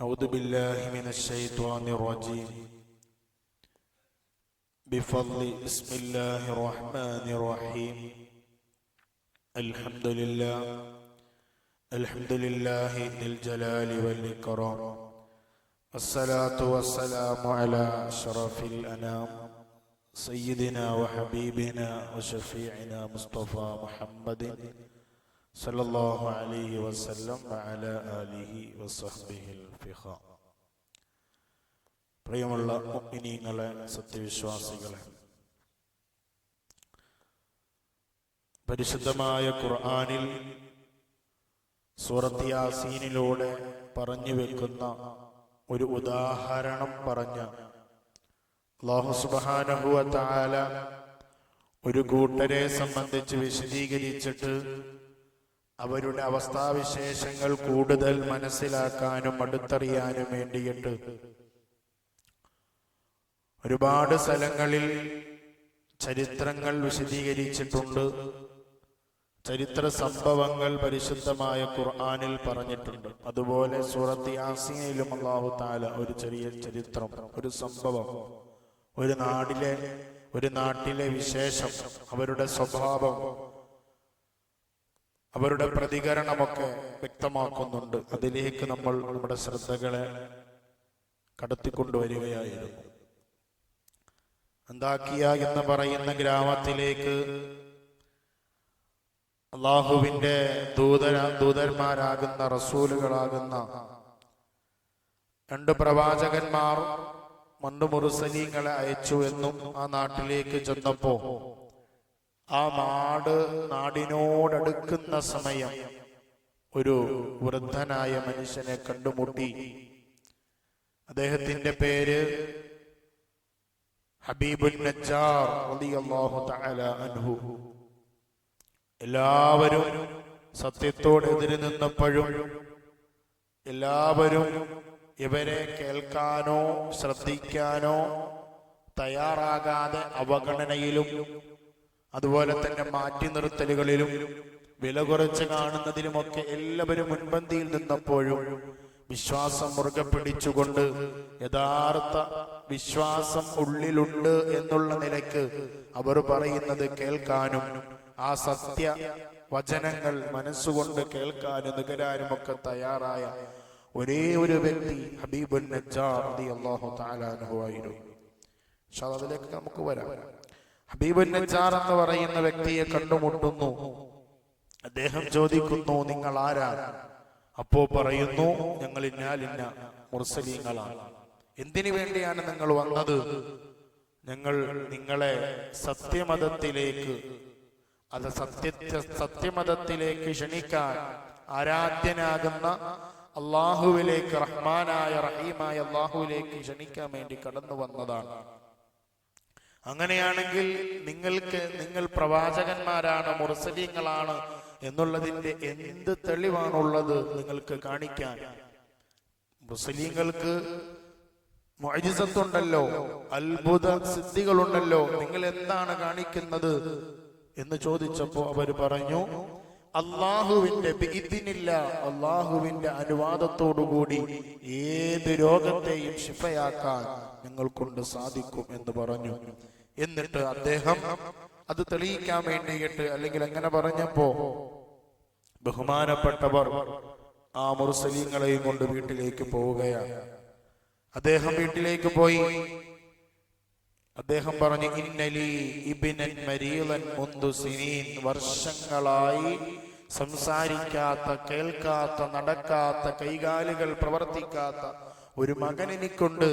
أعوذ بالله من الشيطان الرجيم. بفضل بسم الله الرحمن الرحيم. الحمد لله. الحمد لله ذي الجلال والإكرام. الصلاة والسلام على أشرف الأنام. سيدنا وحبيبنا وشفيعنا مصطفى محمد. സല്ലല്ലാഹു അലൈഹി വസല്ലം വഅല ആലിഹി വസഹ്ബിഹിൽ ഫിഖ പ്രിയമുള്ള മുഅ്മിനീങ്ങളെ സത്യവിശ്വാസികളെ പരിശുദ്ധമായ ഖുർആനിൽ സൂറത്ത് യാസീനിലൂടെ പറഞ്ഞു വെക്കുന്ന ഒരു ഉദാഹരണം പറഞ്ഞ അള്ളാഹു സുബാനഹുവ താല ഒരു കൂട്ടരെ സംബന്ധിച്ച് വിശദീകരിച്ചിട്ട് അവരുടെ അവസ്ഥാവിശേഷങ്ങൾ കൂടുതൽ മനസ്സിലാക്കാനും അടുത്തറിയാനും വേണ്ടിയിട്ട് ഒരുപാട് സ്ഥലങ്ങളിൽ ചരിത്രങ്ങൾ വിശദീകരിച്ചിട്ടുണ്ട്. ചരിത്ര സംഭവങ്ങൾ പരിശുദ്ധമായ ഖുർആാനിൽ പറഞ്ഞിട്ടുണ്ട്. അതുപോലെ സൂറത്ത് യാസീനിലും അള്ളാഹു താല ഒരു ചെറിയ ചരിത്രം ഒരു സംഭവം ഒരു നാടിലെ ഒരു നാട്ടിലെ വിശേഷം അവരുടെ സ്വഭാവം അവരുടെ പ്രതികരണമൊക്കെ വ്യക്തമാക്കുന്നുണ്ട്. അതിലേക്ക് നമ്മൾ നമ്മുടെ ശ്രദ്ധകളെ കടത്തിക്കൊണ്ടുവരികയായിരുന്നു. അന്താക്കിയ എന്ന് പറയുന്ന ഗ്രാമത്തിലേക്ക് അള്ളാഹുവിന്റെ ദൂതര ദൂതന്മാരാകുന്ന റസൂലുകളാകുന്ന രണ്ട് പ്രവാചകന്മാർ മണ്ടു മുറുസലീങ്ങളെ അയച്ചു എന്നും ആ നാട്ടിലേക്ക് ചെന്നപ്പോ ആ നാട് നാടിനോടടുക്കുന്ന സമയം ഒരു വൃദ്ധനായ മനുഷ്യനെ കണ്ടുമുട്ടി. അദ്ദേഹത്തിന്റെ പേര് ഹബീബുൽ നജ്ജാർ അൻഹു. എല്ലാവരും സത്യത്തോടെതിരെ നിന്നപ്പോഴും എല്ലാവരും ഇവരെ കേൾക്കാനോ ശ്രദ്ധിക്കാനോ തയ്യാറാകാതെ അവഗണനയിലും അതുപോലെ തന്നെ മാറ്റി നിർത്തലുകളിലും വില കുറച്ച് കാണുന്നതിലുമൊക്കെ എല്ലാവരും മുൻപന്തിയിൽ നിന്നപ്പോഴും വിശ്വാസം മുറുകെ പിടിച്ചുകൊണ്ട് യഥാർത്ഥ വിശ്വാസം ഉള്ളിലുണ്ട് എന്നുള്ള നിലയ്ക്ക് അവർ പറയുന്നത് കേൾക്കാനും ആ സത്യ വചനങ്ങൾ മനസ്സുകൊണ്ട് കേൾക്കാനും നികരാനും ഒക്കെ തയ്യാറായ ഒരേ ഒരു വ്യക്തി ഹബീബുൻ അള്ളാഹു ആയിരുന്നു. പക്ഷെ അതിലേക്ക് നമുക്ക് വരാം. നജ്ജാർ എന്ന് പറയുന്ന വ്യക്തിയെ കണ്ടുമുട്ടുന്നു. അദ്ദേഹം ചോദിക്കുന്നു നിങ്ങൾ ആരാണ് അപ്പോ പറയുന്നു ഞങ്ങൾ ഇന്നാലിന്ന മുർസലീങ്ങളാണ്. എന്തിനു വേണ്ടിയാണ് നിങ്ങൾ വന്നത്? ഞങ്ങൾ നിങ്ങളെ സത്യമതത്തിലേക്ക് അത് സത്യ സത്യമതത്തിലേക്ക് ക്ഷണിക്കാൻ ആരാധ്യനാകുന്ന അള്ളാഹുവിലേക്ക് റഹ്മാനായ റഹീമായ അള്ളാഹുവിലേക്ക് ക്ഷണിക്കാൻ വേണ്ടി കടന്നു വന്നതാണ്. അങ്ങനെയാണെങ്കിൽ നിങ്ങൾക്ക് നിങ്ങൾ പ്രവാചകന്മാരാണ് മുർസലീങ്ങളാണ് എന്നുള്ളതിന്റെ എന്ത് തെളിവാണുള്ളത് നിങ്ങൾക്ക് കാണിക്കാൻ? മുസ്ലിങ്ങൾക്ക് മൊഴിസത്തുണ്ടല്ലോ അത്ഭുത സിദ്ധികളുണ്ടല്ലോ. നിങ്ങൾ എന്താണ് കാണിക്കുന്നത് എന്ന് ചോദിച്ചപ്പോ അവർ പറഞ്ഞു അള്ളാഹുവിന്റെ ഇതിനില്ല അള്ളാഹുവിന്റെ അനുവാദത്തോടുകൂടി ഏത് രോഗത്തെയും ശിഫയാക്കാൻ ഞങ്ങൾക്കൊണ്ട് സാധിക്കും എന്ന് പറഞ്ഞു. എന്നിട്ട് അദ്ദേഹം അത് തെളിയിക്കാൻ വേണ്ടിയിട്ട് അല്ലെങ്കിൽ അങ്ങനെ പറഞ്ഞപ്പോ ബഹുമാനപ്പെട്ടവർ ആ മുർസലീങ്ങളെയും കൊണ്ട് വീട്ടിലേക്ക് പോവുകയാണ്. അദ്ദേഹം വീട്ടിലേക്ക് പോയി. അദ്ദേഹം പറഞ്ഞു ഇന്നലി ഇബിനൻ മരീലൻ മുന്തു സിനീൻ. വർഷങ്ങളായി സംസാരിക്കാത്ത കേൾക്കാത്ത നടക്കാത്ത കൈകാലുകൾ പ്രവർത്തിക്കാത്ത ഒരു മകൻ എനിക്കുണ്ട്.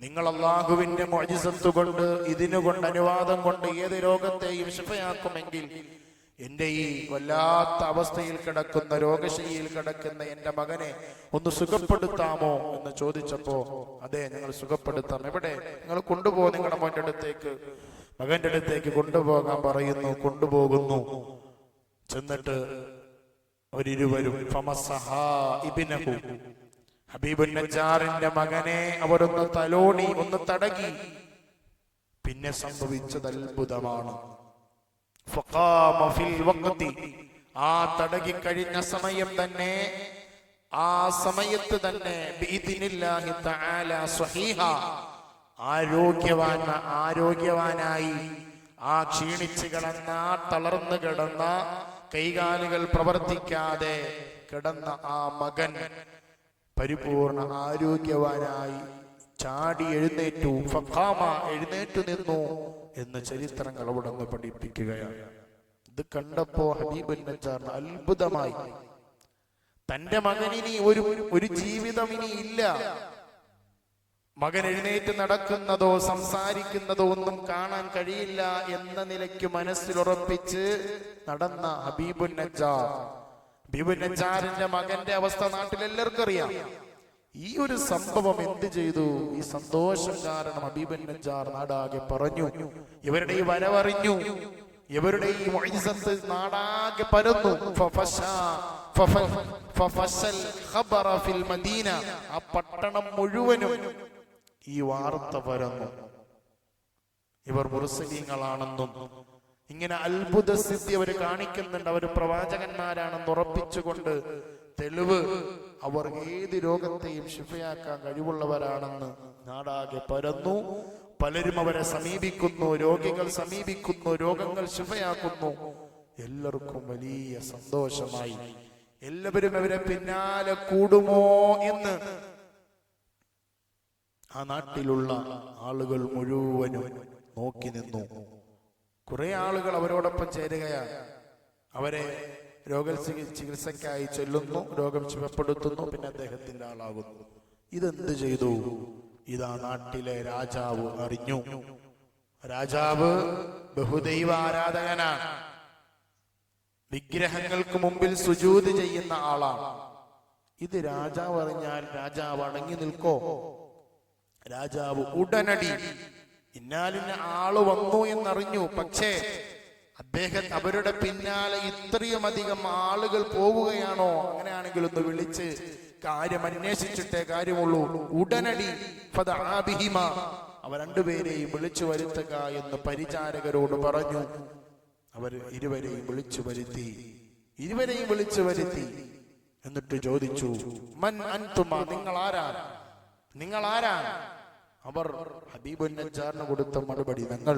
നിങ്ങൾ അള്ളാഹുവിന്റെ മോജിസത്ത് കൊണ്ട് ഇതിനുകൊണ്ട് അനുവാദം കൊണ്ട് ഏത് രോഗത്തെയും ശിഫയാക്കുമെങ്കിൽ എന്റെ ഈ വല്ലാത്ത അവസ്ഥയിൽ കിടക്കുന്ന രോഗശൈലിയിൽ കിടക്കുന്ന എന്റെ മകനെ ഒന്ന് സുഖപ്പെടുത്താമോ എന്ന് ചോദിച്ചപ്പോ അതെ ഞങ്ങൾ സുഖപ്പെടുത്താം. എവിടെ? നിങ്ങൾ കൊണ്ടുപോ നിങ്ങളുടെ മോന്റെ അടുത്തേക്ക്. മകന്റെ അടുത്തേക്ക് കൊണ്ടുപോകാൻ പറയുന്നു കൊണ്ടുപോകുന്നു. ചെന്നിട്ട് അവരിരുവരും ഹബീബുൻ നജ്ജാറിന്റെ മകനെ അവരൊന്ന് തലോണി ഒന്ന് തടകി. പിന്നെ സംഭവിച്ചത് അത്ഭുതമാണ്. ആ തടകി കഴിഞ്ഞ സമയം തന്നെ ആ സമയത്ത് തന്നെ ആരോഗ്യവാൻ ആരോഗ്യവാനായി. ആ ക്ഷീണിച്ച് കിടന്ന തളർന്നു കിടന്ന കൈകാലുകൾ പ്രവർത്തിക്കാതെ കിടന്ന ആ മകൻ പരിപൂർണ ആരോഗ്യവാനായി ചാടി എഴുന്നേറ്റു. ഫഖാമ എഴുന്നേറ്റു നിന്നു എന്ന് ചരിത്രങ്ങൾ അവിടെ നിന്ന് പഠിപ്പിക്കുകയാണ്. ഇത് കണ്ടപ്പോ ഹബീബ് നജാറിന് അത്ഭുതമായി. തന്റെ മകനിനി ഒരു ഒരു ജീവിതം ഇനി ഇല്ല. മകൻ എഴുന്നേറ്റ് നടക്കുന്നതോ സംസാരിക്കുന്നതോ ഒന്നും കാണാൻ കഴിയില്ല എന്ന നിലയ്ക്ക് മനസ്സിലുറപ്പിച്ച് നടന്ന ഹബീബുൻ നജാർ നജാറിന്റെ മകന്റെ അവസ്ഥ നാട്ടിൽ എല്ലാവർക്കും അറിയാം ഈ ഒരു സംഭവം എന്ത് ചെയ്തു? ഈ സന്തോഷം കാരണം അബീബൻ നജാർ നാടാകെ പറഞ്ഞു. ഇവരുടെ ഈ വരവറിഞ്ഞു. ഇവരുടെ ഈ മുഅ്ജിസത്ത് നാടാകെ പരന്നു. ആ പട്ടണം മുഴുവനും ഈ വാർത്ത പരന്നു. ഇവർ മുർസലീങ്ങളാണെന്നും ഇങ്ങനെ അത്ഭുത സിദ്ധി അവർ കാണിക്കുന്നുണ്ട്. അവർ പ്രവാചകന്മാരാണെന്ന് ഉറപ്പിച്ചുകൊണ്ട് തെളിവ് അവർ ഏത് രോഗത്തെയും ശിഫയാക്കാൻ കഴിവുള്ളവരാണെന്ന് നാടാകെ പരന്നു. പലരും അവരെ സമീപിക്കുന്നു രോഗികൾ സമീപിക്കുന്നു രോഗങ്ങൾ ശിഫയാക്കുന്നു. എല്ലാവർക്കും വലിയ സന്തോഷമായി. എല്ലാവരും അവരെ പിന്നാലെ കൂടുമോ എന്ന് ആ നാട്ടിലുള്ള ആളുകൾ മുഴുവനും നോക്കി നിന്നു. കുറെ ആളുകൾ അവരോടൊപ്പം ചേരുകയാണ്. അവരെ രോഗ ചികിത്സക്കായി ചെല്ലുന്നു രോഗം ശിവപ്പെടുത്തുന്നു പിന്നെ അദ്ദേഹത്തിന്റെ ആളാകുന്നു. ഇതെന്ത് ചെയ്തു? ഇതാ നാട്ടിലെ രാജാവ് അറിഞ്ഞു. രാജാവ് ബഹുദൈവ ആരാധകനാണ്. വിഗ്രഹങ്ങൾക്ക് മുമ്പിൽ സുജൂത് ചെയ്യുന്ന ആളാണ്. ഇത് രാജാവ് അറിഞ്ഞാൽ രാജാവ് അടങ്ങി നിൽക്കോ? രാജാവ് ഉടനടി ഇന്നാലിന്ന ആൾ വന്നു എന്നറിഞ്ഞു. പക്ഷേ അദ്ദേഹം അവരുടെ പിന്നാലെ ഇത്രയും അധികം ആളുകൾ പോവുകയാണോ? അങ്ങനെയാണെങ്കിൽ ഒന്ന് വിളിച്ച് കാര്യം അന്വേഷിച്ചിട്ടേ കാര്യമുള്ളൂ. ഉടനടി. അവ രണ്ടുപേരെയും വിളിച്ചു വരുത്തുക എന്ന് പരിചാരകരോട് പറഞ്ഞു. അവർ ഇരുവരെയും വിളിച്ചു വരുത്തി. ഇരുവരെയും വിളിച്ചു വരുത്തി. എന്നിട്ട് ചോദിച്ചു മൻ അൻതുമ നിങ്ങൾ ആരാണ് നിങ്ങൾ ആരാണ് അവർ നജ്ജാറിന് കൊടുത്ത മറുപടി നിങ്ങൾ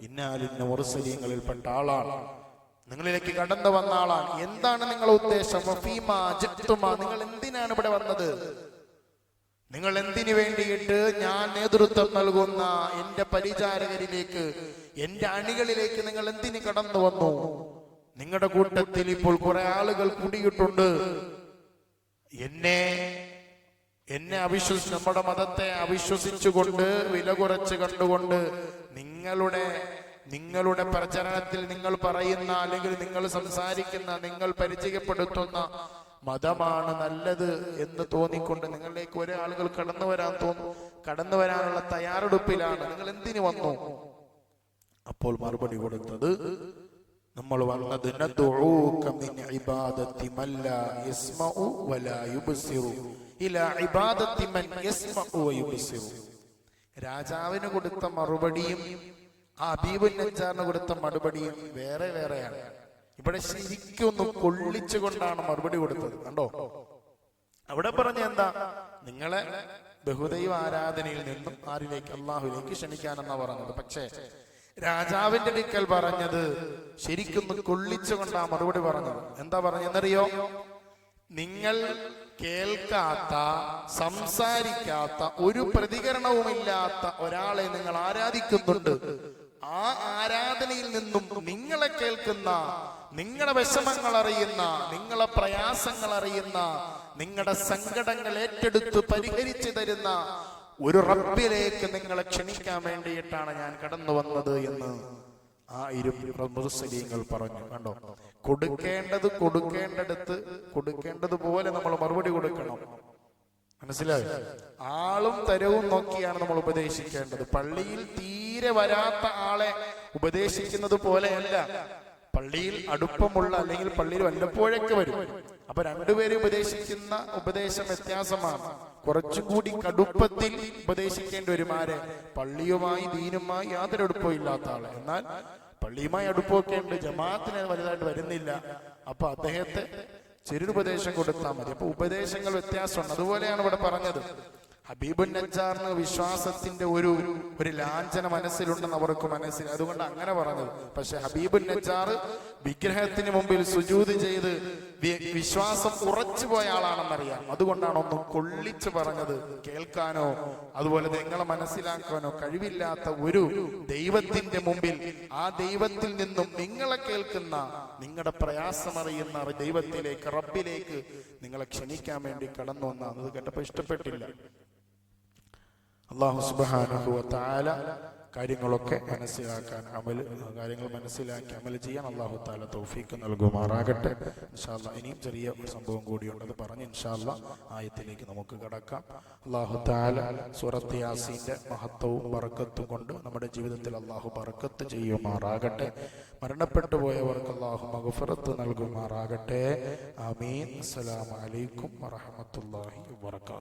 ഇന്നാലിന്ന മുറസലീങ്ങളിൽപ്പെട്ട ആളാണ്. നിങ്ങളിലേക്ക് കടന്നു വന്ന ആളാണ്. എന്താണ് നിങ്ങളുടെ ഉദ്ദേശം? നിങ്ങൾ എന്തിനാണ് ഇവിടെ വന്നത്? നിങ്ങൾ എന്തിനു വേണ്ടിയിട്ട് ഞാൻ നേതൃത്വം നൽകുന്ന എന്റെ പരിചാരകരിലേക്ക് എന്റെ അണികളിലേക്ക് നിങ്ങൾ എന്തിന് കടന്നു വന്നു? നിങ്ങളുടെ കൂട്ടത്തിൽ ഇപ്പോൾ കുറെ ആളുകൾ കൂടിയിട്ടുണ്ട്. എന്നെ എന്നെ അവിശ്വസി നമ്മുടെ മതത്തെ അവിശ്വസിച്ചുകൊണ്ട് വില കുറച്ച് കണ്ടുകൊണ്ട് നിങ്ങളുടെ നിങ്ങളുടെ പ്രചരണത്തിൽ നിങ്ങൾ പറയുന്ന അല്ലെങ്കിൽ നിങ്ങൾ സംസാരിക്കുന്ന നിങ്ങൾ പരിചയപ്പെടുത്തുന്ന മതമാണ് നല്ലത് എന്ന് തോന്നിക്കൊണ്ട് നിങ്ങളിലേക്ക് ഒരേ ആളുകൾ കടന്നു വരാൻ തോന്നും കടന്നു വരാനുള്ള തയ്യാറെടുപ്പിലാണ്. നിങ്ങൾ എന്തിനു വന്നു? അപ്പോൾ മറുപടി കൊടുത്തത് നമ്മൾ വന്നത് ഇബാദത്തി മല്ല യസ്മഉ യുബ്സിറു. രാജാവിന് കൊടുത്ത മറുപടിയും ആ അബീബുൻ നജ്ജാറിന് കൊടുത്ത മറുപടിയും വേറെ വേറെയാണ്. ഇവിടെ ശരിക്കൊന്ന് കൊള്ളിച്ചുകൊണ്ടാണ് മറുപടി കൊടുത്തത്. കണ്ടോ? അവിടെ പറഞ്ഞ എന്താ? നിങ്ങളെ ബഹുദൈവ ആരാധനയിൽ നിന്നും ആരിലേക്ക് അള്ളാഹുലേക്ക് ക്ഷണിക്കാനെന്നാ പറഞ്ഞത്. പക്ഷേ രാജാവിന്റെ അടുക്കൽ പറഞ്ഞത് ശരിക്കൊന്ന് കൊള്ളിച്ചുകൊണ്ടാ മറുപടി പറഞ്ഞത്. എന്താ പറഞ്ഞെന്നറിയോ നിങ്ങൾ കേൾക്കാത്ത സംസാരിക്കാത്ത ഒരു പ്രതികരണവുമില്ലാത്ത ഒരാളെ നിങ്ങൾ ആരാധിക്കുന്നുണ്ട്? ആ ആരാധനയിൽ നിന്നും നിങ്ങളെ കേൾക്കുന്ന നിങ്ങളുടെ വിഷമങ്ങൾ അറിയുന്ന നിങ്ങളെ പ്രയാസങ്ങൾ അറിയുന്ന നിങ്ങളുടെ സങ്കടങ്ങൾ ഏറ്റെടുത്ത് പരിഹരിച്ചു തരുന്ന ഒരു റബ്ബിലേക്ക് നിങ്ങളെ ക്ഷണിക്കാൻ വേണ്ടിയിട്ടാണ് ഞാൻ കടന്നു വന്നത് എന്ന് ആ ഇരു മുസ്ലിങ്ങൾ പറഞ്ഞു. കണ്ടോ? കൊടുക്കേണ്ടത് കൊടുക്കേണ്ടടുത്ത് കൊടുക്കേണ്ടതുപോലെ നമ്മൾ മറുപടി കൊടുക്കണം. മനസ്സിലായി? ആളും തരവും നോക്കിയാണ് നമ്മൾ ഉപദേശിക്കേണ്ടത്. പള്ളിയിൽ തീരെ വരാത്ത ആളെ ഉപദേശിക്കുന്നത് പോലെയല്ല. പള്ളിയിൽ അടുപ്പമുള്ള അല്ലെങ്കിൽ പള്ളിയിൽ വല്ലപ്പോഴൊക്കെ വരും. അപ്പൊ രണ്ടുപേരും ഉപദേശിക്കുന്ന ഉപദേശം വ്യത്യാസമാണ്. കുറച്ചുകൂടി കടുപ്പത്തിൽ ഉപദേശിക്കേണ്ടി വരും പള്ളിയുമായി ദീനുമായി യാതൊരു അടുപ്പവും ഇല്ലാത്ത ആളെ. എന്നാൽ പള്ളിയുമായി അടുപ്പമൊക്കെ ഉണ്ട് ജമാഅത്തിന് വലുതായിട്ട് വരുന്നില്ല. അപ്പൊ അദ്ദേഹത്തെ ചെറിയൊരു ഉപദേശം കൊടുത്താൽ മതി. അപ്പൊ ഉപദേശങ്ങൾ വ്യത്യാസമുണ്ട്. അതുപോലെയാണ് ഇവിടെ പറഞ്ഞത്. ഹബീബുൻ നജ്ജാറിന് വിശ്വാസത്തിന്റെ ഒരു ഒരു ലാഞ്ചന മനസ്സിലുണ്ടെന്ന് അവർക്ക് മനസ്സിൽ അതുകൊണ്ട് അങ്ങനെ പറഞ്ഞത്. പക്ഷെ ഹബീബുൻ നജ്ജാർ വിഗ്രഹത്തിന് മുമ്പിൽ സുജൂത് ചെയ്ത് വിശ്വാസം ഉറച്ചുപോയ ആളാണെന്നറിയാം. അതുകൊണ്ടാണ് ഒന്ന് കൊള്ളിച്ചു പറഞ്ഞത് കേൾക്കാനോ അതുപോലെ നിങ്ങളെ മനസ്സിലാക്കാനോ കഴിവില്ലാത്ത ഒരു ദൈവത്തിന്റെ മുമ്പിൽ ആ ദൈവത്തിൽ നിന്നും നിങ്ങളെ കേൾക്കുന്ന നിങ്ങളുടെ പ്രയാസമറിയുന്ന ദൈവത്തിലേക്ക് റബ്ബിലേക്ക് നിങ്ങളെ ക്ഷണിക്കാൻ വേണ്ടി കടന്നു വന്നാണ് അത് കേട്ടപ്പോ ഇഷ്ടപ്പെട്ടില്ല. അള്ളാഹു സുബാനുഹു താല കാര്യങ്ങളൊക്കെ മനസ്സിലാക്കാൻ അമൽ കാര്യങ്ങൾ മനസ്സിലാക്കി അമൽ ചെയ്യാൻ അള്ളാഹു താല തൗഫീക്ക് നൽകുമാറാകട്ടെ. ഇൻഷാല്ല ഇനിയും ചെറിയ ഒരു സംഭവം കൂടിയുണ്ട്. അത് പറഞ്ഞ് ഇൻഷാല്ല ആയത്തിലേക്ക് നമുക്ക് കടക്കാം. അള്ളാഹു താല സുറത്ത് യാസീന്റെ മഹത്വവും പറക്കത്തും കൊണ്ട് നമ്മുടെ ജീവിതത്തിൽ അള്ളാഹു പറക്കത്ത് ചെയ്യുമാറാകട്ടെ. മരണപ്പെട്ടു പോയവർക്ക് അള്ളാഹു മഹഫറത്ത് നൽകുമാറാകട്ടെ. അമീൻ അസ്സലാമു അലൈക്കും വറഹമത്തുള്ളാഹി വബറകാതുഹു.